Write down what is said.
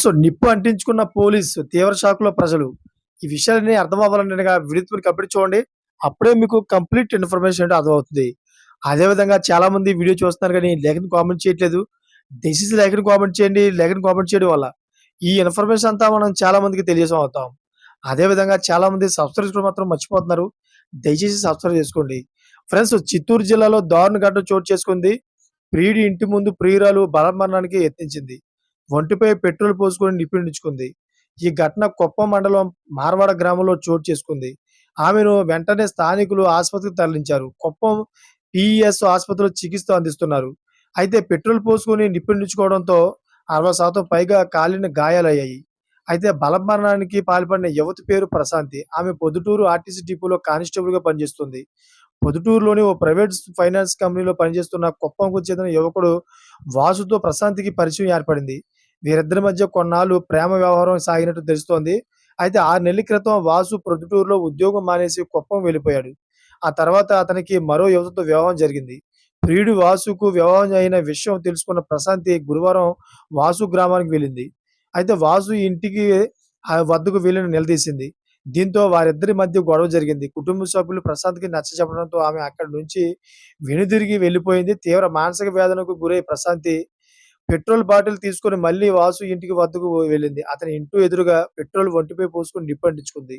So నిప్పు అంటించుకున్న police తీవ్ర షాక్లో ప్రజలు. ఈ విషయాలన్నీ అర్థం అవ్వాలంటే వీడియో కంప్లీట్ చూడండి. అప్పుడే మీకు కంప్లీట్ ఇన్ఫర్మేషన్ అంటే అర్థమవుతుంది. అదే విధంగా చాలా మంది వీడియో చూస్తున్నారు కానీ లేఖను కామెంట్ చేయట్లేదు. దయచేసి లేఖను కామెంట్ చేయండి లేఖను కామెంట్ చేయడం వల్ల ఈ ఇన్ఫర్మేషన్ అంతా మనం చాలా మందికి తెలియజేసాం అవుతాం అదే విధంగా చాలా మంది సబ్స్క్రైబ్ మాత్రం మర్చిపోతున్నారు. దయచేసి సబ్స్క్రైబ్ చేసుకోండి. ఫ్రెండ్స్ చిత్తూరు జిల్లాలో దారుణ ఘటన చోటు చేసుకుంది. ప్రియుడి ఇంటి ముందు ప్రియురాలు బలమరణానికి యత్నించింది. ఒంటిపై పెట్రోల్ పోసుకొని నిప్పిండించుకుంది ఈ ఘటన కుప్పం మండలం మార్వాడ గ్రామంలో చోటు చేసుకుంది. ఆమెను వెంటనే స్థానికులు ఆసుపత్రికి తరలించారు. కుప్పం పిఈఎస్ ఆసుపత్రిలో చికిత్స అందిస్తున్నారు. అయితే పెట్రోల్ పోసుకొని నిప్పిండించుకోవడంతో అరవై శాతం పైగా కాలిన గాయాలయ్యాయి. అయితే బలమరణానికి పాల్పడిన యువతి పేరు ప్రశాంతి. ఆమె పొద్దుటూరు ఆర్టీసీ డిపోలో కానిస్టేబుల్గా పనిచేస్తుంది. పొద్దుటూరులోని ఓ ప్రైవేట్ ఫైనాన్స్ కంపెనీలో పనిచేస్తున్న కుప్పంకు చెందిన యువకుడు వాసుతో ప్రశాంతికి పరిచయం ఏర్పడింది. వీరిద్దరి మధ్య కొన్నాళ్ళు ప్రేమ వ్యవహారం సాగినట్టు తెలుస్తోంది. అయితే ఆరు నెలల క్రితం వాసు ప్రొద్దుటూరులో ఉద్యోగం మానేసి కుప్పం వెళ్ళిపోయాడు. ఆ తర్వాత అతనికి మరో యువతతో వివాహం జరిగింది. ప్రియుడు వాసుకు వివాహం అయిన విషయం తెలుసుకున్న ప్రశాంతి గురువారం వాసు గ్రామానికి వెళ్ళింది. అయితే వాసు ఇంటికి ఆ వద్దకు వెళ్ళిన నిలదీసింది. దీంతో వారిద్దరి మధ్య గొడవ జరిగింది. కుటుంబ సభ్యులు ప్రశాంత్కి నచ్చ చెప్పడంతో ఆమె అక్కడి నుంచి వెనుదిరిగి వెళ్ళిపోయింది. తీవ్ర మానసిక వేదనకు గురై ప్రశాంతి పెట్రోల్ బాటిల్ తీసుకుని మళ్ళీ వాసు ఇంటికి వద్దకు వెళ్ళింది. అతని ఇంటి ఎదురుగా పెట్రోల్ ఒంటిపై పోసుకుని నిప్పంటించుకుంది.